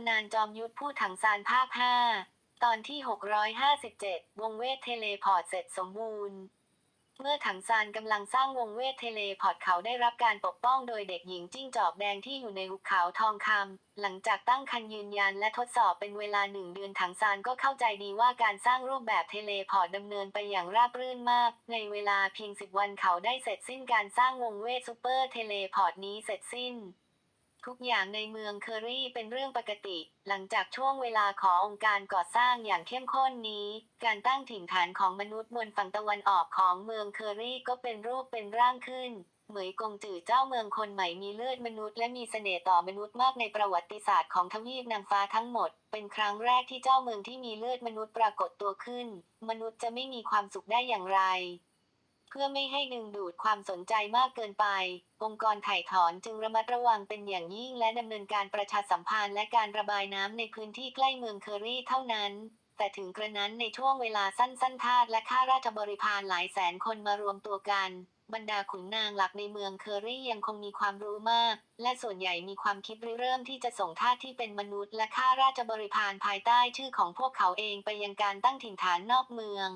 ำนานจอมยุทธผู้ถังซานภาค 5 ตอนที่ 657 วงเวทเทเลพอร์ตเสร็จสมบูรณ์ เมื่อถังซานกำลังสร้างวงเวทเทเลพอร์ตเขาได้รับการปกป้องโดยเด็กหญิงจิ้งจอกแดงที่อยู่ในหุบเขาทองคำ หลังจากตั้งคันยืนยันและทดสอบเป็นเวลาหนึ่งเดือนถังซานก็เข้าใจดีว่าการสร้างรูปแบบเทเลพอร์ตดำเนินไปอย่างราบรื่นมาก ในเวลาเพียงสิบวันเขาได้เสร็จสิ้นการสร้างวงเวทซูเปอร์เทเลพอร์ตนี้เสร็จสิ้น ทุกอย่างในเมืองเคอรี่เป็นเรื่องปกติ หลังจากช่วงเวลาขององค์การก่อสร้างอย่างเข้มข้นนี้ การตั้งถิ่นฐานของมนุษย์บนฝั่งตะวันออกของเมืองเคอรี่ก็เป็นรูปเป็นร่างขึ้น เหมยกงจือเจ้าเมืองคนใหม่มีเลือดมนุษย์และมีเสน่ห์ต่อมนุษย์มากในประวัติศาสตร์ของทวีปนางฟ้าทั้งหมด เป็นครั้งแรกที่เจ้าเมืองที่มีเลือดมนุษย์ปรากฏตัวขึ้น มนุษย์จะไม่มีความสุขได้อย่างไร เพื่อไม่ให้ดึงดูดความสนใจมากเกินไป องค์กรถ่ายถอนจึงระมัดระวังเป็นอย่างยิ่งและดำเนินการประชาสัมพันธ์และการระบายน้ำในพื้นที่ใกล้เมืองเคอรี่เท่านั้น แต่ถึงกระนั้นในช่วงเวลาสั้นๆทาสและข้าราชบริพารหลายแสนคนมารวมตัวกัน บรรดาขุนนางหลักในเมืองเคอรี่ยังคงมีความรู้มาก และส่วนใหญ่มีความคิดริเริ่มที่จะส่งทาสที่เป็นมนุษย์และข้าราชบริพารภายใต้ชื่อของพวกเขาเองไปยังการตั้งถิ่นฐานนอกเมือง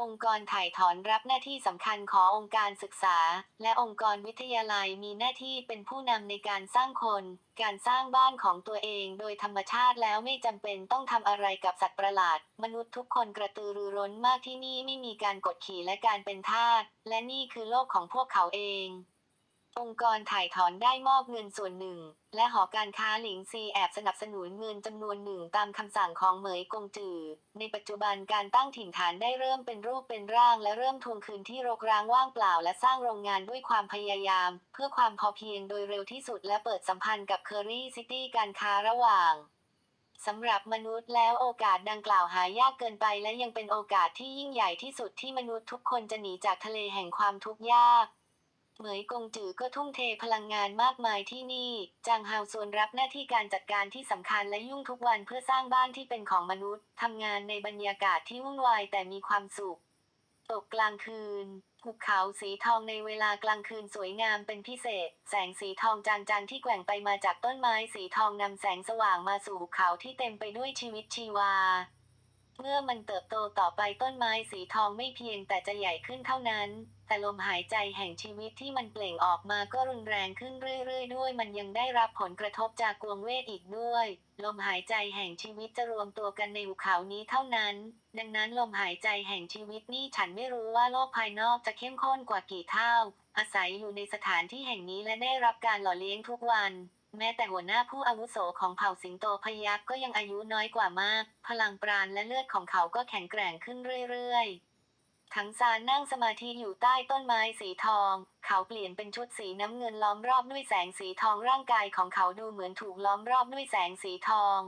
องค์กรถ่ายถอนรับหน้าที่สำคัญขององค์การศึกษา และองค์กรวิทยาลัยมีหน้าที่เป็นผู้นำในการสร้างคน การสร้างบ้านของตัวเองโดยธรรมชาติแล้วไม่จำเป็นต้องทำอะไรกับสัตว์ประหลาด มนุษย์ทุกคนกระตือรือร้นมากที่นี่ไม่มีการกดขี่และการเป็นทาสและนี่คือโลกของพวกเขาเอง องค์กรถ่ายถอนได้มอบเงินส่วนหนึ่ง และหอการค้าหลิงซีแอบสนับสนุนเงินจำนวนหนึ่งตามคำสั่งของเหมยกงจือ ในปัจจุบันการตั้งถิ่นฐานได้เริ่มเป็นรูปเป็นร่าง และเริ่มทวงคืนที่รกร้างว่างเปล่า และสร้างโรงงานด้วยความพยายาม เพื่อความพอเพียงโดยเร็วที่สุดและเปิดสัมพันธ์กับเคอรี่ซิตี้การค้าระหว่างสำหรับมนุษย์แล้วโอกาสดังกล่าวหายากเกินไปและยังเป็นโอกาสที่ยิ่งใหญ่ที่สุดที่มนุษย์ทุกคนจะหนีจากทะเลแห่งความทุกข์ยาก เหมยกงจือก็ทุ่มเทพลังงานมากมายที่นี่ จางฮาวส่วนรับหน้าที่การจัดการที่สำคัญและยุ่งทุกวันเพื่อสร้างบ้านที่เป็นของมนุษย์ทำงานในบรรยากาศที่วุ่นวายแต่มีความสุข ตกกลางคืนหุบเขาสีทองในเวลากลางคืนสวยงามเป็นพิเศษ แสงสีทองจางๆที่แกว่งไปมาจากต้นไม้สีทองนำแสงสว่างมาสู่หุบเขาที่เต็มไปด้วยชีวิตชีวา เมื่อมันเติบโตต่อไปต้นไม้สีทองไม่เพียงแต่จะใหญ่ขึ้นเท่านั้น แต่ลมหายใจแห่งชีวิตที่มันเปล่งออกมาก็รุนแรงขึ้นเรื่อยๆ ด้วย มันยังได้รับผลกระทบจากกวงเวทอีกด้วย ลมหายใจแห่งชีวิตจะรวมตัวกันในหุบเขานี้เท่านั้น ดังนั้นลมหายใจแห่งชีวิตนี่ฉันไม่รู้ว่าโลกภายนอกจะเข้มข้นกว่ากี่เท่า อาศัยอยู่ในสถานที่แห่งนี้และได้รับการหล่อเลี้ยงทุกวันแม้แต่หัวหน้าผู้อาวุโสของเผ่าสิงโตพยักก็ยังอายุน้อยกว่ามาก พลังปราณและเลือดของเขาก็แข็งแกร่งขึ้นเรื่อยๆ ทั้งซานนั่งสมาธิอยู่ใต้ต้นไม้สีทอง เขาเปลี่ยนเป็นชุดสีน้ำเงินล้อมรอบด้วยแสงสีทองร่างกายของเขาดูเหมือนถูกล้อมรอบด้วยแสงสีทอง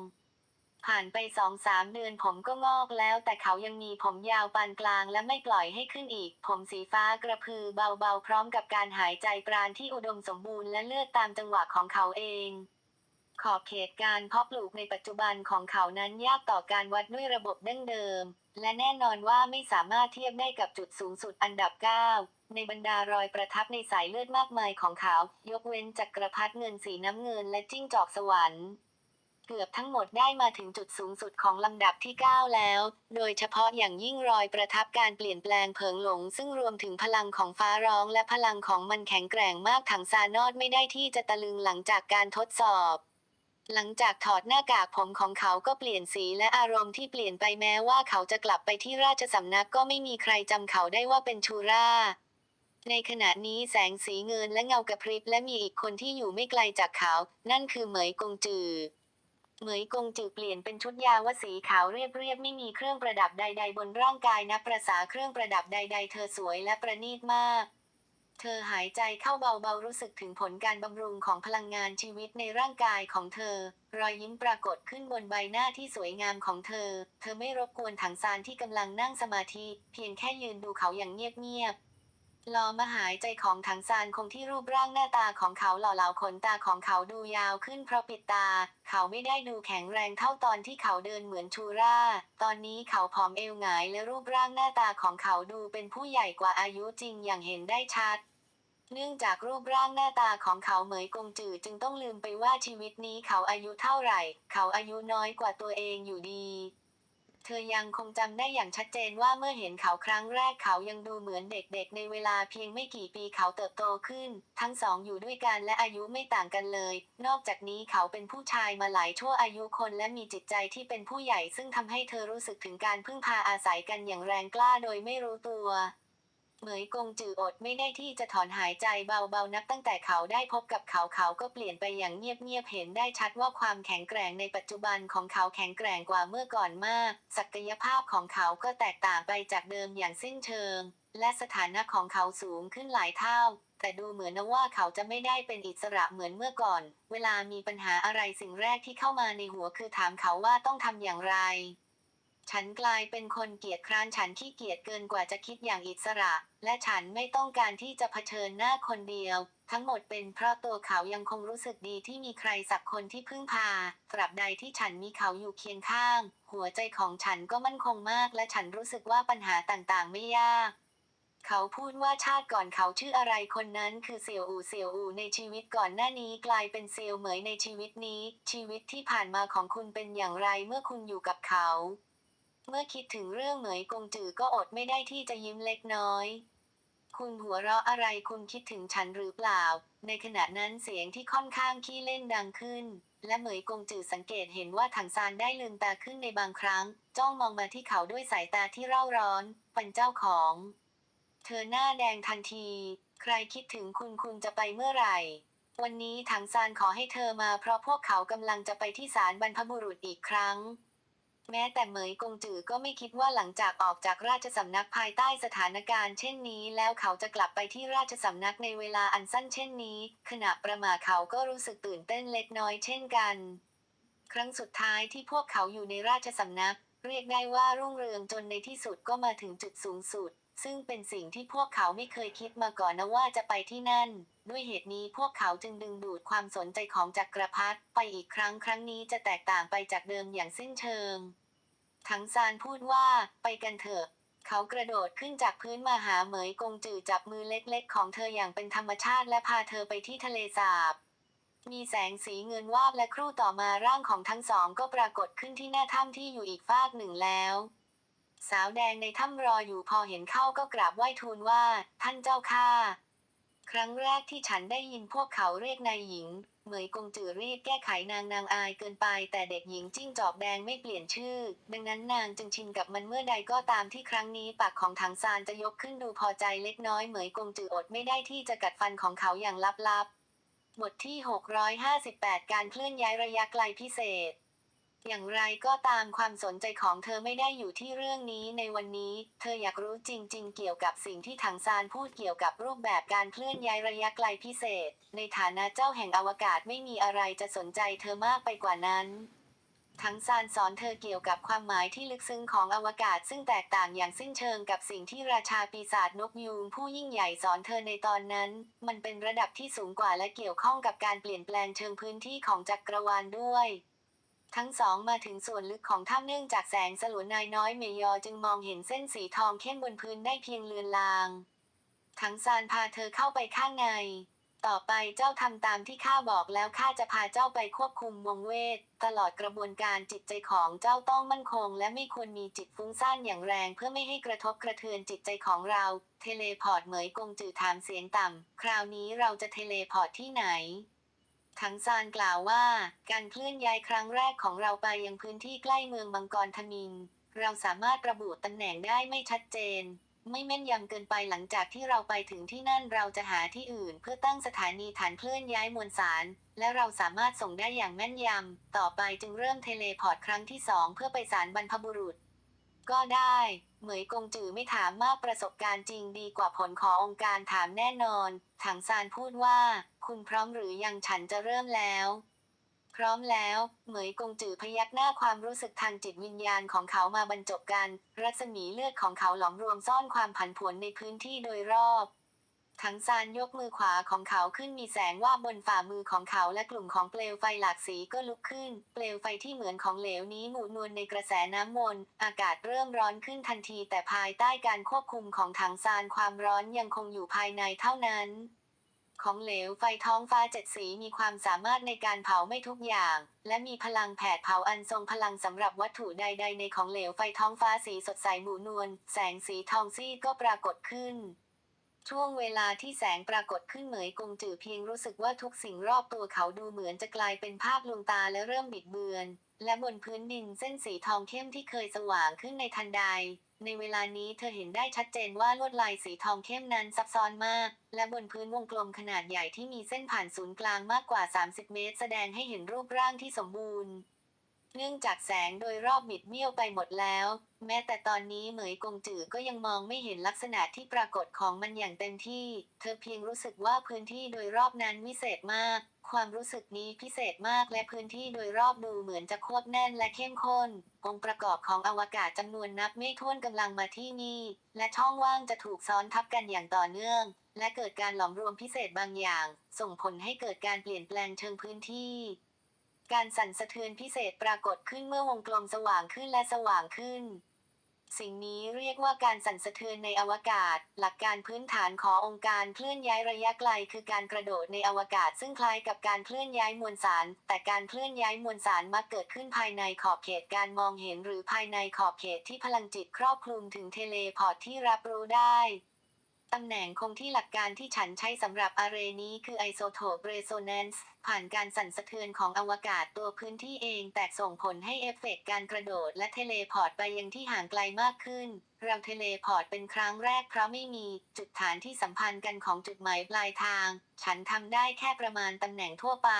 ผ่านไปสองสามเดือนผมก็งอกแล้ว แต่เขายังมีผมยาวปานกลางและไม่ปล่อยให้ขึ้นอีก ผมสีฟ้ากระพือเบาๆ พร้อมกับการหายใจปราณที่อุดมสมบูรณ์และเลือดตามจังหวะของเขาเองขอบเขตการเพาะปลูกในปัจจุบันของเขานั้นยากต่อการวัดด้วยระบบดั้งเดิม และแน่นอนว่าไม่สามารถเทียบได้กับจุดสูงสุดอันดับ 9 ในบรรดารอยประทับในสายเลือดมากมายของเขา ยกเว้นจักรพรรดิเงินสีน้ำเงินและจิ้งจอกสวรรค์เกือบทั้งหมดได้มาถึงจุดสูงสุดของลำดับที่ 9 แล้ว โดยเฉพาะอย่างยิ่งรอยประทับการเปลี่ยนแปลงเผิงหลง ซึ่งรวมถึงพลังของฟ้าร้องและพลังของมันแข็งแกร่งมากถังซานอดไม่ได้ที่จะตะลึงหลังจากการทดสอบ หลังจากถอดหน้ากากผมของเขาก็เปลี่ยนสีและอารมณ์ที่เปลี่ยนไปแม้ว่าเขาจะกลับไปที่ราชสำนักก็ไม่มีใครจำเขาได้ว่าเป็นชูราในขณะนี้แสงสีเงินและเงากระพริบและมีอีกคนที่อยู่ไม่ไกลจากเขา นั่นคือเหมยกงจือ เหมยกงจือเปลี่ยนเป็นชุดยาวาสีขาวเรียบๆไม่มีเครื่องประดับใด ๆ บนร่างกายนับประษาเครื่องประดับใด ๆ เธอสวยและประณีตมาก เธอหายใจเข้าเบาๆรู้สึกถึงผลการบำรุงของพลังงานชีวิตในร่างกายของเธอ รอยยิ้มปรากฏขึ้นบนใบหน้าที่สวยงามของเธอ เธอไม่รบกวนถังซานที่กำลังนั่งสมาธิ เพียงแค่ยืนดูเขาอย่างเงียบๆลอมาหายใจของถังซานคงที่รูปร่างหน้าตาของเขาหล่อเหลาขนตาของเขาดูยาวขึ้นเพราะปิดตา เขาไม่ได้ดูแข็งแรงเท่าตอนที่เขาเดินเหมือนชูราตอนนี้เขาผอมเอวหงายและรูปร่างหน้าตาของเขาดูเป็นผู้ใหญ่กว่าอายุจริงอย่างเห็นได้ชัด เนื่องจากรูปร่างหน้าตาของเขาเหมยกงจือจึงต้องลืมไปว่าชีวิตนี้เขาอายุเท่าไหร่ เขาอายุน้อยกว่าตัวเองอยู่ดี เธอยังคงจำได้อย่างชัดเจนว่าเมื่อเห็นเขาครั้งแรกเขายังดูเหมือนเด็กๆ ในเวลาเพียงไม่กี่ปีเขาเติบโตขึ้น ทั้งสองอยู่ด้วยกันและอายุไม่ต่างกันเลย นอกจากนี้เขาเป็นผู้ชายมาหลายชั่วอายุคนและมีจิตใจที่เป็นผู้ใหญ่ซึ่งทำให้เธอรู้สึกถึงการพึ่งพาอาศัยกันอย่างแรงกล้าโดยไม่รู้ตัว เหมยกงจืออดไม่ได้ที่จะถอนหายใจเบาๆนับตั้งแต่เขาได้พบกับเขาเขาก็เปลี่ยนไปอย่างเงียบๆเห็นได้ชัดว่าความแข็งแกร่งในปัจจุบันของเขาแข็งแกร่งกว่าเมื่อก่อนมาก ศักยภาพของเขาก็แตกต่างไปจากเดิมอย่างสิ้นเชิง และสถานะของเขาสูงขึ้นหลายเท่าแต่ดูเหมือนนะว่าเขาจะไม่ได้เป็นอิสระเหมือนเมื่อก่อน เวลามีปัญหาอะไรสิ่งแรกที่เข้ามาในหัวคือถามเขาว่าต้องทำอย่างไร ฉันกลายเป็นคนเกียจคร้านฉันขี้เกียจเกินกว่าจะคิดอย่างอิสระ และฉันไม่ต้องการที่จะเผชิญหน้าคนเดียว ทั้งหมดเป็นเพราะตัวเขายังคงรู้สึกดีที่มีใครสักคนที่พึ่งพา ตราบใดที่ฉันมีเขาอยู่เคียงข้าง หัวใจของฉันก็มั่นคงมาก และฉันรู้สึกว่าปัญหาต่างๆ ไม่ยากเขาพูดว่าชาติก่อนเขาชื่ออะไรคนนั้นคือเสี่ยวอูเสี่ยวอูในชีวิตก่อนหน้านี้กลายเป็นเซียวเหมยในชีวิตนี้ ชีวิตที่ผ่านมาของคุณเป็นอย่างไรเมื่อคุณอยู่กับเขา เมื่อคิดถึงเรื่องเหมยกงจือก็อดไม่ได้ที่จะยิ้มเล็กน้อย คุณหัวเราะอะไรคุณคิดถึงฉันหรือเปล่า ในขณะนั้นเสียงที่ค่อนข้างขี้เล่นดังขึ้น และเหมยกงจือสังเกตเห็นว่าถังซานได้ลืมตาขึ้นในบางครั้ง จ้องมองมาที่เขาด้วยสายตาที่เร่าร้อน เป็นเจ้าของ เธอหน้าแดงทันที ใครคิดถึงคุณคุณจะไปเมื่อไหร่วันนี้ถังซานขอให้เธอมาเพราะพวกเขากำลังจะไปที่ศาลบรรพบุรุษอีกครั้ง แม้แต่เหมยกงจือก็ไม่คิดว่าหลังจากออกจากราชสำนักภายใต้สถานการณ์เช่นนี้ แล้วเขาจะกลับไปที่ราชสำนักในเวลาอันสั้นเช่นนี้ ขณะประมาเขาก็รู้สึกตื่นเต้นเล็กน้อยเช่นกัน ครั้งสุดท้ายที่พวกเขาอยู่ในราชสำนัก เรียกได้ว่ารุ่งเรืองจนในที่สุดก็มาถึงจุดสูงสุด ซึ่งเป็นสิ่งที่พวกเขาไม่เคยคิดมาก่อนนะว่าจะไปที่นั่น ด้วยเหตุนี้พวกเขาจึงดึงดูดความสนใจของจักรพรรดิไปอีกครั้งครั้งนี้จะแตกต่างไปจากเดิมอย่างสิ้นเชิง ทั้งซานพูดว่าไปกันเถอะเขากระโดดขึ้นจากพื้นมาหาเหมยกงจือจับมือเล็กๆ ของเธออย่างเป็นธรรมชาติและพาเธอไปที่ทะเลสาบ มีแสงสีเงินวาบและครู่ต่อมาร่างของทั้งสองก็ปรากฏขึ้นที่หน้าถ้ำที่อยู่อีกฟากหนึ่งแล้ว สาวแดงในถ้ำรออยู่พอเห็นเข้าก็กราบไหว้ทูลว่า ท่านเจ้าข้าครั้งแรกที่ฉันได้ยินพวกเขาเรียกนายหญิง เหมยกงจือรีบแก้ไขนางนางอายเกินไป แต่เด็กหญิงจิ้งจอกแดงไม่เปลี่ยนชื่อ ดังนั้นนางจึงชินกับมันเมื่อใดก็ตามที่ครั้งนี้ปากของถังซานจะยกขึ้นดูพอใจเล็กน้อยเหมยกงจืออดไม่ได้ที่จะกัดฟันของเขาอย่างลับๆบทที่ 658 การเคลื่อนย้ายระยะไกลพิเศษ อย่างไรก็ตามความสนใจของเธอไม่ได้อยู่ที่เรื่องนี้ในวันนี้ เธออยากรู้จริง ๆ เกี่ยวกับสิ่งที่ถังซานพูดเกี่ยวกับรูปแบบการเคลื่อนย้ายระยะไกลพิเศษ ในฐานะเจ้าแห่งอวกาศไม่มีอะไรจะสนใจเธอมากไปกว่านั้นทั้งซานสอนเธอเกี่ยวกับความหมายที่ลึกซึ้งของอวกาศซึ่งแตกต่างอย่างสิ้นเชิงกับสิ่งที่ราชาปีศาจนกยูงผู้ยิ่งใหญ่สอนเธอในตอนนั้น มันเป็นระดับที่สูงกว่าและเกี่ยวข้องกับการเปลี่ยนแปลงเชิงพื้นที่ของจักรวาลด้วย ทั้งสองมาถึงส่วนลึกของถ้ำเนื่องจากแสงสลัวนายน้อยเมยอจึงมองเห็นเส้นสีทองเข้มบนพื้นได้เพียงเลือนลาง ทั้งซานพาเธอเข้าไปข้างใน ต่อไปเจ้าทำตามที่ข้าบอกแล้วข้าจะพาเจ้าไปควบคุมวงเวท ตลอดกระบวนการจิตใจของเจ้าต้องมั่นคง และไม่ควรมีจิตฟุ้งซ่านอย่างแรง เพื่อไม่ให้กระทบกระเทือนจิตใจของเรา เทเลพอร์ตเหมยกงจือถามเสียงต่ำ คราวนี้เราจะเทเลพอร์ตที่ไหน ทั้งซานกล่าวว่า การเคลื่อนย้ายครั้งแรกของเราไปยังพื้นที่ใกล้เมืองมังกรทมินเราสามารถระบุตำแหน่งได้ไม่ชัดเจน ไม่แม่นยำเกินไปหลังจากที่เราไปถึงที่นั่นเราจะหาที่อื่น เพื่อตั้งสถานีฐานเคลื่อนย้ายมวลสาร และเราสามารถส่งได้อย่างแม่นยำ ต่อไปจึงเริ่มเทเลพอร์ตครั้งที่สองเพื่อไปสารบรรพบุรุษ ก็ได้ เหมยกงจือไม่ถามมากประสบการณ์จริงดีกว่าผลขององค์การถามแน่นอน ถังซานพูดว่า คุณพร้อมหรือยังฉันจะเริ่มแล้ว พร้อมแล้ว เหมยกงจือพยักหน้าความรู้สึกทางจิตวิญญาณของเขามาบรรจบกัน รัศมีเลือดของเขาหลอมรวมซ่อนความผันผวนในพื้นที่โดยรอบทั้งซานยกมือขวาของเขาขึ้นมีแสงว่าบนฝ่ามือของเขาและกลุ่มของเปลวไฟหลากสีก็ลุกขึ้น เปลวไฟที่เหมือนของเหลวนี้หมุนวลในกระแสน้ำมนต์อากาศเริ่มร้อนขึ้นทันทีแต่ภายใต้การควบคุมของถังซานความร้อนยังคงอยู่ภายในเท่านั้น ของเหลวไฟท้องฟ้าเจ็ดสีมีความสามารถในการเผาไม่ทุกอย่าง และมีพลังแผดเผาอันทรงพลังสำหรับวัตถุใด ๆ ในของเหลวไฟท้องฟ้าสีสดใสหมูนวลแสงสีทองซีดก็ปรากฏขึ้น ช่วงเวลาที่แสงปรากฏขึ้นเหมยกงจือเพียงรู้สึกว่าทุกสิ่งรอบตัวเขาดูเหมือนจะกลายเป็นภาพลวงตาและเริ่มบิดเบือน และบนพื้นดินเส้นสีทองเข้มที่เคยสว่างขึ้นในทันใด ในเวลานี้เธอเห็นได้ชัดเจนว่าลวดลายสีทองเข้มนั้นซับซ้อนมาก และบนพื้นวงกลมขนาดใหญ่ที่มีเส้นผ่านศูนย์กลางมากกว่า 30 เมตร แสดงให้เห็นรูปร่างที่สมบูรณ์ เนื่องจากแสงโดยรอบบิดเบี้ยวไปหมดแล้ว แม้แต่ตอนนี้เหมยกงจือก็ยังมองไม่เห็นลักษณะที่ปรากฏของมันอย่างเต็มที่ เธอเพียงรู้สึกว่าพื้นที่โดยรอบนั้นวิเศษมาก ความรู้สึกนี้พิเศษมากและพื้นที่โดยรอบดูเหมือนจะควบแน่นและเข้มข้น องค์ประกอบของอวกาศจำนวนนับไม่ถ้วนกำลังมาที่นี่ และช่องว่างจะถูกซ้อนทับกันอย่างต่อเนื่อง และเกิดการหลอมรวมพิเศษบางอย่าง ส่งผลให้เกิดการเปลี่ยนแปลงเชิงพื้นที่การสั่นสะเทือนพิเศษปรากฏขึ้นเมื่อวงกลมสว่างขึ้นและสว่างขึ้น สิ่งนี้เรียกว่าการสั่นสะเทือนในอวกาศ หลักการพื้นฐานขององค์การเคลื่อนย้ายระยะไกล คือการกระโดดในอวกาศ ซึ่งคล้ายกับการเคลื่อนย้ายมวลสาร แต่การเคลื่อนย้ายมวลสารมักเกิดขึ้นภายในขอบเขตการมองเห็น หรือภายในขอบเขตที่พลังจิตครอบคลุมถึงเทเลพอร์ตที่รับรู้ได้ ตำแหน่งคงที่หลักการที่ฉันใช้สำหรับอาเรนี้คือไอโซโทปเรโซแนนซ์ผ่านการสั่นสะเทือนของอวกาศตัวพื้นที่เองแตกส่งผลให้เอฟเฟกต์การกระโดดและเทเลพอร์ตไปยังที่ห่างไกลมากขึ้น เราเทเลพอร์ตเป็นครั้งแรกเพราะไม่มีจุดฐานที่สัมพันธ์กันของจุดหมายปลายทาง ฉันทำได้แค่ประมาณตำแหน่งทั่วไป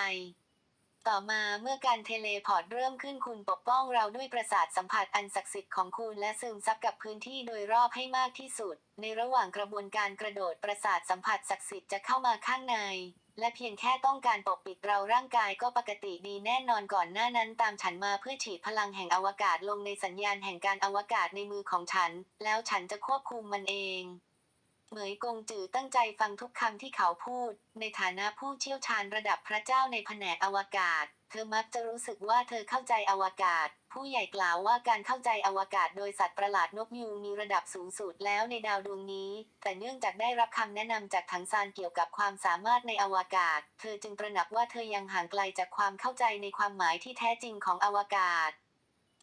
ต่อมาเมื่อการเทเลพอร์ตเริ่มขึ้นคุณปกป้องเราด้วยประสาทสัมผัสอันศักดิ์สิทธิ์ของคุณและซึมซับกับพื้นที่โดยรอบให้มากที่สุด ในระหว่างกระบวนการกระโดดประสาทสัมผัสศักดิ์สิทธิ์จะเข้ามาข้างใน และเพียงแค่ต้องการปกปิดเราร่างกายก็ปกติดีแน่นอนก่อนหน้านั้นตามฉันมาเพื่อฉีดพลังแห่งอวกาศลงในสัญญาณแห่งการอวกาศในมือของฉัน แล้วฉันจะควบคุมมันเอง เหมยกงจือตั้งใจฟังทุกคำที่เขาพูด ในฐานะผู้เชี่ยวชาญระดับพระเจ้าในแผนกอวกาศ เธอมักจะรู้สึกว่าเธอเข้าใจอวกาศ ผู้ใหญ่กล่าวว่าการเข้าใจอวกาศโดยสัตว์ประหลาดนกยูงมีระดับสูงสุดแล้วในดาวดวงนี้ แต่เนื่องจากได้รับคำแนะนำจากถังซานเกี่ยวกับความสามารถในอวกาศ เธอจึงตระหนักว่าเธอยังห่างไกลจากความเข้าใจในความหมายที่แท้จริงของอวกาศ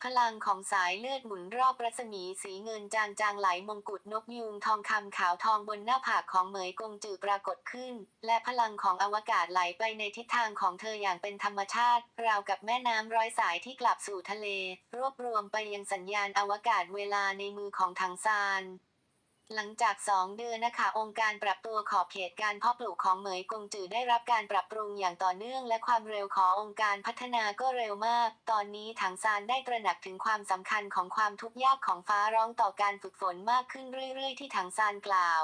พลังของสายเลือดหมุนรอบรัศมีสีเงินจางจางๆไหลมงกุฎนกยูงทองคำขาวทองบนหน้าผากของเหมยกงจือปรากฏขึ้น และพลังของอวกาศไหลไปในทิศทางของเธออย่างเป็นธรรมชาติ ราวกับแม่น้ำร้อยสายที่กลับสู่ทะเล รวบรวมไปยังสัญญาณอวกาศเวลาในมือของถังซาน หลังจากสองเดือนนะคะ องค์การปรับตัวขอบเขตการเพาะปลูกของเหมยกงจือได้รับการปรับปรุงอย่างต่อเนื่อง และความเร็วขององค์การพัฒนาก็เร็วมาก ตอนนี้ถังซานได้ตระหนักถึงความสำคัญของความทุกข์ยากของฟ้าร้องต่อการฝึกฝนมากขึ้นเรื่อย ๆ ที่ถังซานกล่าว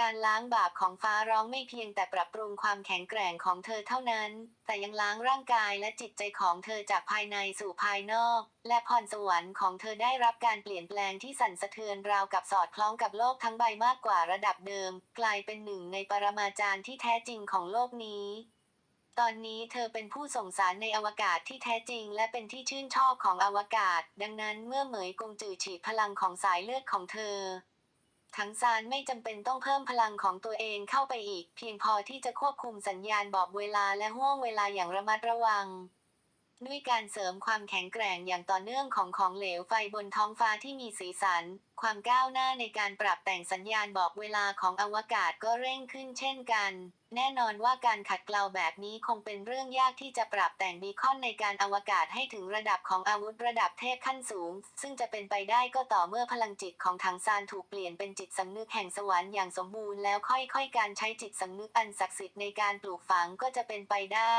การล้างบาปของฟ้าร้องไม่เพียงแต่ปรับปรุงความแข็งแกร่งของเธอเท่านั้น แต่ยังล้างร่างกายและจิตใจของเธอจากภายในสู่ภายนอก และพรสวรรค์ของเธอได้รับการเปลี่ยนแปลงที่สั่นสะเทือนราวกับสอดคล้องกับโลกทั้งใบมากกว่าระดับเดิม กลายเป็นหนึ่งในปรมาจารย์ที่แท้จริงของโลกนี้ตอนนี้เธอเป็นผู้ส่งสารในอวกาศที่แท้จริง และเป็นที่ชื่นชอบของอวกาศ ดังนั้นเมื่อเหมยกงจือฉีดพลังของสายเลือดของเธอ ทั้งซานไม่จำเป็นต้องเพิ่มพลังของตัวเองเข้าไปอีก เพียงพอที่จะควบคุมสัญญาณบอกเวลาและห่วงเวลาอย่างระมัดระวัง ด้วยการเสริมความแข็งแกร่งอย่างต่อเนื่องของของเหลวไฟบนท้องฟ้าที่มีสีสัน ความก้าวหน้าในการปรับแต่งสัญญาณบอกเวลาของอวกาศก็เร่งขึ้นเช่นกัน แน่นอนว่าการขัดเกลาแบบนี้คงเป็นเรื่องยากที่จะปรับแต่งบีคอนในการอวกาศให้ถึงระดับของอาวุธระดับเทพขั้นสูง ซึ่งจะเป็นไปได้ก็ต่อเมื่อพลังจิตของถังซานถูกเปลี่ยนเป็นจิตสำนึกแห่งสวรรค์อย่างสมบูรณ์แล้วค่อยๆ การใช้จิตสำนึกอันศักดิ์สิทธิ์ในการปลูกฝังก็จะเป็นไปได้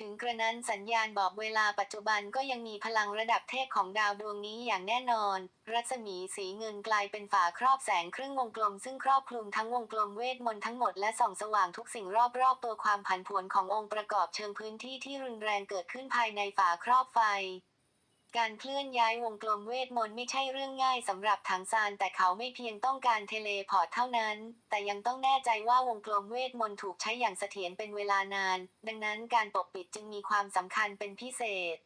ถึงกระนั้นสัญญาณบอกเวลาปัจจุบันก็ยังมีพลังระดับเทพของดาวดวงนี้อย่างแน่นอน รัศมีสีเงินกลายเป็นฝาครอบแสงครึ่งวงกลม ซึ่งครอบคลุมทั้งวงกลมเวทมนต์ทั้งหมดและส่องสว่างทุกสิ่งรอบๆ ตัวความผันผวนขององค์ประกอบเชิงพื้นที่ที่รุนแรงเกิดขึ้นภายในฝาครอบไฟ การเคลื่อนย้ายวงกลมเวทมนต์ไม่ใช่เรื่องง่ายสำหรับถังซานแต่เขาไม่เพียงต้องการเทเลพอร์ตเท่านั้น แต่ยังต้องแน่ใจว่าวงกลมเวทมนต์ถูกใช้อย่างเสถียรเป็นเวลานาน ดังนั้นการปกปิดจึงมีความสำคัญเป็นพิเศษ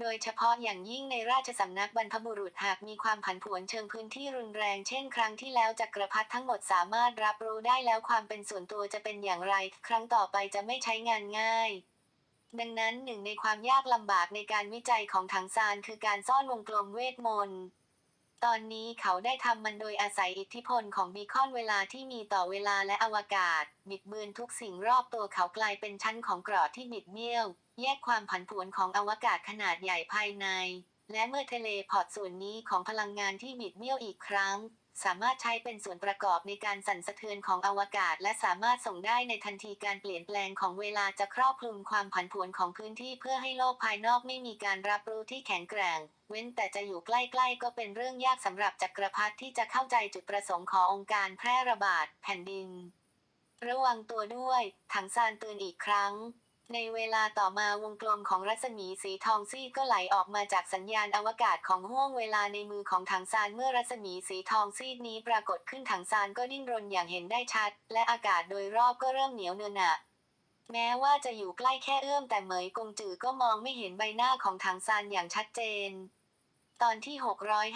โดยเฉพาะอย่างยิ่งในราชสำนักบรรพบุรุษหากมีความผันผวนเชิงพื้นที่รุนแรงเช่นครั้งที่แล้วจักรพรรดิทั้งหมดสามารถรับรู้ได้แล้วความเป็นส่วนตัวจะเป็นอย่างไร ครั้งต่อไปจะไม่ใช้งานง่าย ดังนั้นหนึ่งในความยากลำบากในการวิจัยของถังซานคือการซ่อนวงกลมเวทมนต์ตอนนี้เขาได้ทำมันโดยอาศัยอิทธิพลของบีคอนเวลาที่มีต่อเวลาและอวกาศ บิดเบือนทุกสิ่งรอบตัวเขากลายเป็นชั้นของเกราะที่บิดเบี้ยว แยกความผันผวนของอวกาศขนาดใหญ่ภายใน และเมื่อเทเลพอร์ตส่วนนี้ของพลังงานที่บิดเบี้ยวอีกครั้ง สามารถใช้เป็นส่วนประกอบในการสั่นสะเทือนของอวกาศ และสามารถส่งได้ในทันทีการเปลี่ยนแปลงของเวลาจะครอบคลุมความผันผวนของพื้นที่เพื่อให้โลกภายนอกไม่มีการรับรู้ที่แข็งแกร่ง เว้นแต่จะอยู่ใกล้ๆ ก็เป็นเรื่องยากสำหรับจักรพรรดิที่จะเข้าใจจุดประสงค์ขององค์การแพร่ระบาด แผ่นดิน ระวังตัวด้วย ถังซานเตือนอีกครั้ง ในเวลาต่อมาวงกลมของรัศมีสีทองซีดก็ไหลออกมาจากสัญญาณอวกาศของห้วงเวลาในมือของถังซานเมื่อรัศมีสีทองซีดนี้ปรากฏขึ้นถังซานก็ดิ้นรนอย่างเห็นได้ชัด และอากาศโดยรอบก็เริ่มเหนียวเนือหนะแม้ว่าจะอยู่ใกล้แค่เอื้อมแต่เหมยกงจือก็มองไม่เห็นใบหน้าของถังซานอย่างชัดเจน ตอนที่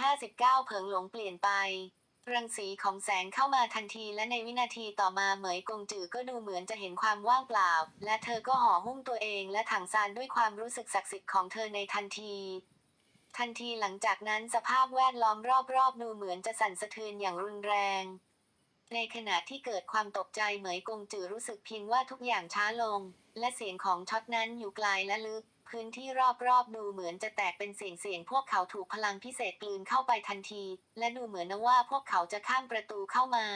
659 เผิงหลงเปลี่ยนไป รังสีของแสงเข้ามาทันทีและในวินาทีต่อมาเหมยกงจือก็ดูเหมือนจะเห็นความว่างเปล่า และเธอก็ห่อหุ้มตัวเองและถังซานด้วยความรู้สึกศักดิ์สิทธิ์ของเธอในทันที ทันทีหลังจากนั้นสภาพแวดล้อมรอบๆ ดูเหมือนจะสั่นสะเทือนอย่างรุนแรง ในขณะที่เกิดความตกใจเหมยกงจือรู้สึกเพียงว่าทุกอย่างช้าลง และเสียงของช็อตนั้นอยู่ไกลและลึก พื้นที่รอบๆ ดูเหมือนจะแตกเป็นเสียงเสียงพวกเขาถูกพลังพิเศษกลืนเข้าไปทันที และดูเหมือนนะว่าพวกเขาจะข้ามประตูเข้ามา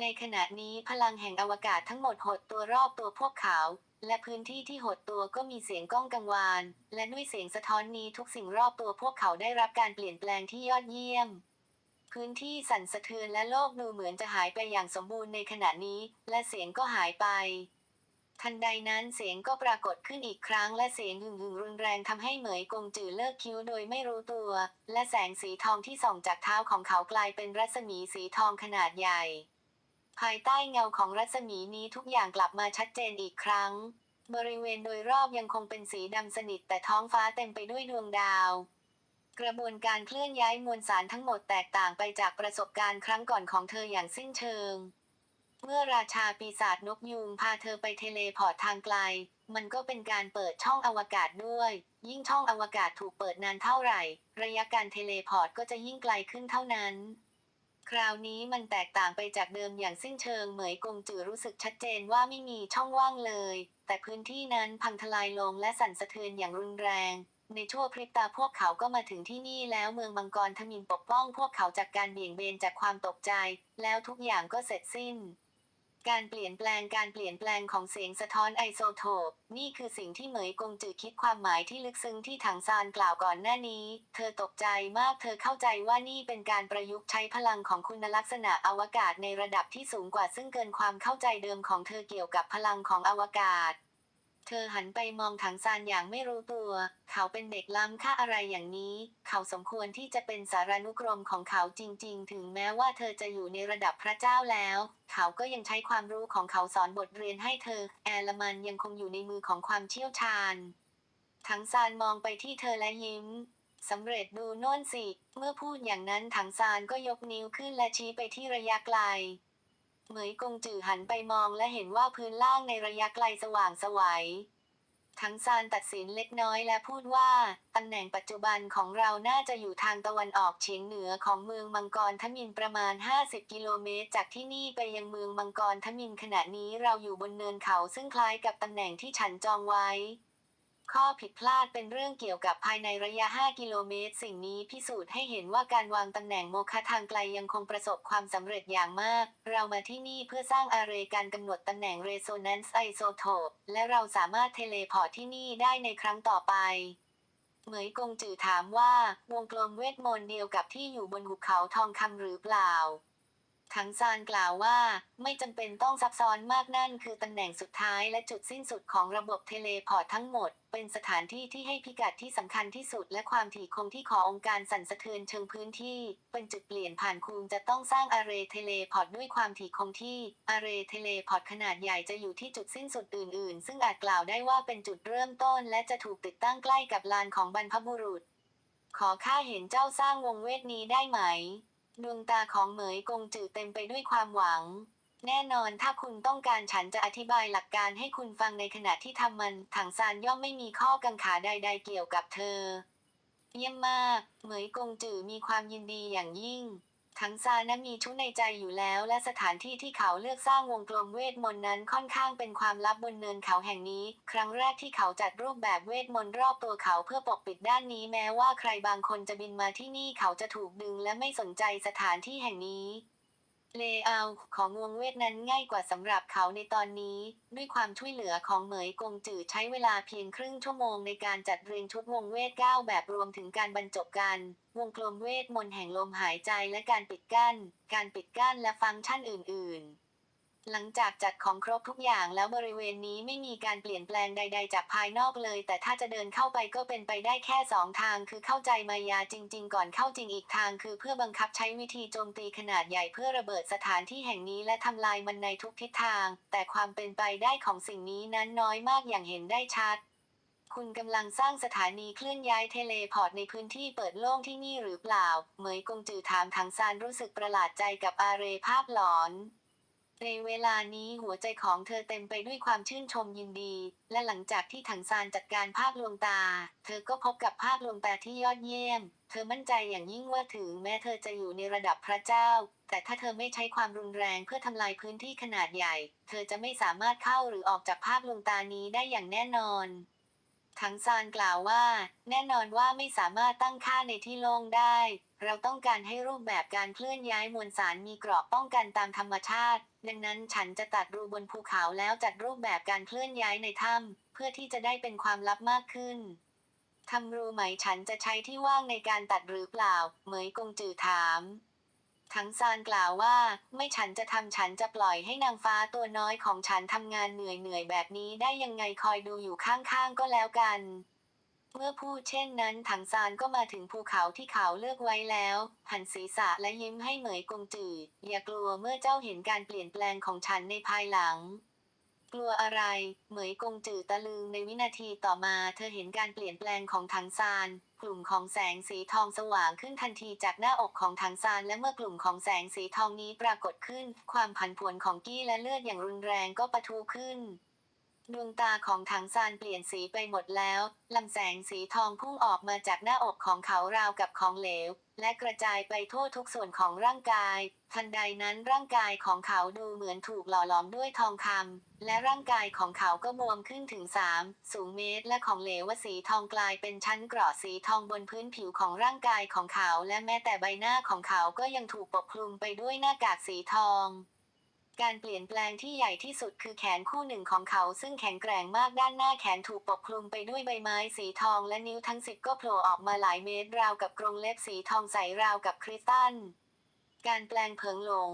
ในขณะนี้พลังแห่งอวกาศทั้งหมดหดตัวรอบตัวพวกเขา และพื้นที่ที่หดตัวก็มีเสียงก้องกังวาน และด้วยเสียงสะท้อนนี้ทุกสิ่งรอบตัวพวกเขาได้รับการเปลี่ยนแปลงที่ยอดเยี่ยมพื้นที่สั่นสะเทือนและโลกดูเหมือนจะหายไปอย่างสมบูรณ์ในขณะนี้ และเสียงก็หายไป ทันใดนั้นเสียงก็ปรากฏขึ้นอีกครั้งและเสียงหึ่งหึ่งรุนแรงทำให้เหมยกงจือเลิกคิ้วโดยไม่รู้ตัว และแสงสีทองที่ส่องจากเท้าของเขากลายเป็นรัศมีสีทองขนาดใหญ่ ภายใต้เงาของรัศมีนี้ทุกอย่างกลับมาชัดเจนอีกครั้ง บริเวณโดยรอบยังคงเป็นสีดำสนิทแต่ท้องฟ้าเต็มไปด้วยดวงดาวกระบวนการเคลื่อนย้ายมวลสารทั้งหมดแตกต่างไปจากประสบการณ์ครั้งก่อนของเธออย่างสิ้นเชิง เมื่อราชาปีศาจนกยูงพาเธอไปเทเลพอร์ตทางไกล มันก็เป็นการเปิดช่องอวกาศด้วย ยิ่งช่องอวกาศถูกเปิดนานเท่าไหร่ ระยะการเทเลพอร์ตก็จะยิ่งไกลขึ้นเท่านั้น คราวนี้มันแตกต่างไปจากเดิมอย่างสิ้นเชิงเหมยกงจือรู้สึกชัดเจนว่าไม่มีช่องว่างเลย แต่พื้นที่นั้นพังทลายลงและสั่นสะเทือนอย่างรุนแรง ในชั่วพริบตาพวกเขาก็มาถึงที่นี่แล้วเมืองมังกรทมินปกป้องพวกเขาจากการเบี่ยงเบนจากความตกใจ แล้วทุกอย่างก็เสร็จสิ้น การเปลี่ยนแปลงการเปลี่ยนแปลงของเสียงสะท้อนไอโซโทป นี่คือสิ่งที่เหมยกงจือคิดความหมายที่ลึกซึ้งที่ถังซานกล่าวก่อนหน้านี้ เธอตกใจมากเธอเข้าใจว่านี่เป็นการประยุกต์ใช้พลังของคุณลักษณะอวกาศในระดับที่สูงกว่าซึ่งเกินความเข้าใจเดิมของเธอเกี่ยวกับพลังของอวกาศ เธอหันไปมองถังซานอย่างไม่รู้ตัว เขาเป็นเด็กล้ำค่าอะไรอย่างนี้ เขาสมควรที่จะเป็นสารานุกรมของเขาจริง ๆ ถึงแม้ว่าเธอจะอยู่ในระดับพระเจ้าแล้ว เขาก็ยังใช้ความรู้ของเขาสอนบทเรียนให้เธอ แอลมันยังคงอยู่ในมือของความเชี่ยวชาญ ถังซานมองไปที่เธอและยิ้มสำเร็จดูโน่นสิ เมื่อพูดอย่างนั้นถังซานก็ยกนิ้วขึ้นและชี้ไปที่ระยะไกล เหมยกงจือหันไปมองและเห็นว่าพื้นล่างในระยะไกลสว่างสวัยทั้งซานตัดสินเล็กน้อยและพูดว่า ตำแหน่งปัจจุบันของเราน่าจะอยู่ทางตะวันออกเฉียงเหนือของเมืองมังกรทมินประมาณ 50 กิโลเมตร จากที่นี่ไปยังเมืองมังกรทมินขณะนี้เราอยู่บนเนินเขาซึ่งคล้ายกับตำแหน่งที่ฉันจองไว้ ข้อผิดพลาดเป็นเรื่องเกี่ยวกับภายในระยะ 5 กิโลเมตร สิ่งนี้พิสูจน์ให้เห็นว่าการวางตำแหน่งโมฆะทางไกลยังคงประสบความสำเร็จอย่างมาก เรามาที่นี่เพื่อสร้างอาเรย์การกำหนดตำแหน่ง Resonance Isotope และเราสามารถเทเลพอร์ตที่นี่ได้ในครั้งต่อไปเหมยกงจือถามว่า วงกลมเวทมนต์เดียวกับที่อยู่บนหุบเขาทองคำหรือเปล่า ถังซานกล่าวว่า ไม่จำเป็นต้องซับซ้อนมากนั่นคือตำแหน่งสุดท้ายและจุดสิ้นสุดของระบบเทเลพอร์ตทั้งหมด เป็นสถานที่ที่ให้พิกัดที่สำคัญที่สุด และความถี่คงที่ขององค์การสั่นสะเทือนเชิงพื้นที่ เป็นจุดเปลี่ยนผ่านคูมจะต้องสร้างอาร์เรเทเลพอร์ตด้วยความถี่คงที่อาร์เรเทเลพอร์ตขนาดใหญ่จะอยู่ที่จุดสิ้นสุดอื่น ๆ ซึ่งอาจกล่าวได้ว่าเป็นจุดเริ่มต้น และจะถูกติดตั้งใกล้กับลานของบรรพบุรุษ ขอข้าเห็นเจ้าสร้างวงเวทนี้ได้ไหม ดวงตาของเหมยกงจือเต็มไปด้วยความหวัง แน่นอนถ้าคุณต้องการฉันจะอธิบายหลักการให้คุณฟังในขณะที่ทำมัน ถังซานย่อมไม่มีข้อกังขาใด ๆ เกี่ยวกับเธอ เยี่ยมมาก เหมยกงจือมีความยินดีอย่างยิ่ง ทั้งซานั้นมีชุดในใจอยู่แล้ว และสถานที่ที่เขาเลือกสร้างวงกลมเวทมนต์นั้นค่อนข้างเป็นความลับบนเนินเขาแห่งนี้ ครั้งแรกที่เขาจัดรูปแบบเวทมนต์รอบตัวเขาเพื่อปกปิดด้านนี้แม้ว่าใครบางคนจะบินมาที่นี่เขาจะถูกดึงและไม่สนใจสถานที่แห่งนี้ เลเยอร์ของวงเวทนั้นง่ายกว่าสำหรับเขาในตอนนี้ ด้วยความช่วยเหลือของเหมยกงจือใช้เวลาเพียงครึ่งชั่วโมงในการจัดเรียงชุดวงเวทเก้าแบบรวมถึงการบรรจบกัน วงกลมเวทมนต์แห่งลมหายใจและการปิดกั้น การปิดกั้นและฟังก์ชันอื่น ๆ หลังจากจัดของครบทุกอย่างแล้วบริเวณนี้ไม่มีการเปลี่ยนแปลงใด ๆ จากภายนอกเลย แต่ถ้าจะเดินเข้าไปก็เป็นไปได้แค่สองทาง คือเข้าใจมายาจริง ๆ ก่อนเข้าจริงอีกทางคือเพื่อบังคับใช้วิธีโจมตีขนาดใหญ่เพื่อระเบิดสถานที่แห่งนี้และทำลายมันในทุกทิศทาง แต่ความเป็นไปได้ของสิ่งนี้นั้นน้อยมากอย่างเห็นได้ชัดคุณกำลังสร้างสถานีเคลื่อนย้ายเทเลพอร์ตในพื้นที่เปิดโล่งที่นี่หรือเปล่า เหมยกงจือถามถังซานรู้สึกประหลาดใจกับอาเรภาพหลอน ในเวลานี้หัวใจของเธอเต็มไปด้วยความชื่นชมยินดี และหลังจากที่ถังซานจัดการภาพลวงตา เธอก็พบกับภาพลวงตาที่ยอดเยี่ยม เธอมั่นใจอย่างยิ่งว่าถึงแม้เธอจะอยู่ในระดับพระเจ้า แต่ถ้าเธอไม่ใช้ความรุนแรงเพื่อทำลายพื้นที่ขนาดใหญ่ เธอจะไม่สามารถเข้าหรือออกจากภาพลวงตานี้ได้อย่างแน่นอนถังซานกล่าวว่า แน่นอนว่าไม่สามารถตั้งค่าในที่โล่งได้ เราต้องการให้รูปแบบการเคลื่อนย้ายมวลสารมีกราะป้องกันตามธรรมชาติ ดังนั้นฉันจะตัดรูบนภูเขาแล้วจัดรูปแบบการเคลื่อนย้ายในถ้ำเพื่อที่จะได้เป็นความลับมากขึ้นทำรูไหมฉันจะใช้ที่ว่างในการตัดหรือเปล่า เหมยกงจือถาม ทั้งซานกล่าวว่า ไม่ฉันจะทำฉันจะปล่อยให้นางฟ้าตัวน้อยของฉันทำงานเหนื่อยเหนื่อยๆแบบนี้ได้ยังไงคอยดูอยู่ข้างๆก็แล้วกัน เมื่อพูดเช่นนั้นถังซานก็มาถึงภูเขาที่เขาเลือกไว้แล้ว หันศีรษะและยิ้มให้เหมยกงจืออย่ากลัวเมื่อเจ้าเห็นการเปลี่ยนแปลงของฉันในภายหลัง กลัวอะไร เหมยกงจือตะลึงในวินาทีต่อมา เธอเห็นการเปลี่ยนแปลงของถังซานกลุ่มของแสงสีทองสว่างขึ้นทันทีจากหน้าอกของถังซานและเมื่อกลุ่มของแสงสีทองนี้ปรากฏขึ้น ความผันผวนของกี้และเลือดอย่างรุนแรงก็ปะทุขึ้น ดวงตาของถังซานเปลี่ยนสีไปหมดแล้วลำแสงสีทองพุ่งออกมาจากหน้าอกของเขาราวกับของเหลว และกระจายไปทั่วทุกส่วนของร่างกาย ทันใดนั้นร่างกายของเขาดูเหมือนถูกหล่อหลอมด้วยทองคำและร่างกายของเขาก็บวมขึ้นถึงสามสูงเมตรและของเหลวสีทองกลายเป็นชั้นเกราะสีทองบนพื้นผิวของร่างกายของเขา และแม้แต่ใบหน้าของเขาก็ยังถูกปกคลุมไปด้วยหน้ากากสีทอง การเปลี่ยนแปลงที่ใหญ่ที่สุดคือแขนคู่หนึ่งของเขาซึ่งแข็งแกร่งมากด้านหน้าแขนถูกปกคลุมไปด้วยใบไม้สีทองและนิ้วทั้งสิบก็โผล่ออกมาหลายเมตรราวกับกรงเล็บสีทองใสราวกับคริสตัล การแปลงเผิงหลง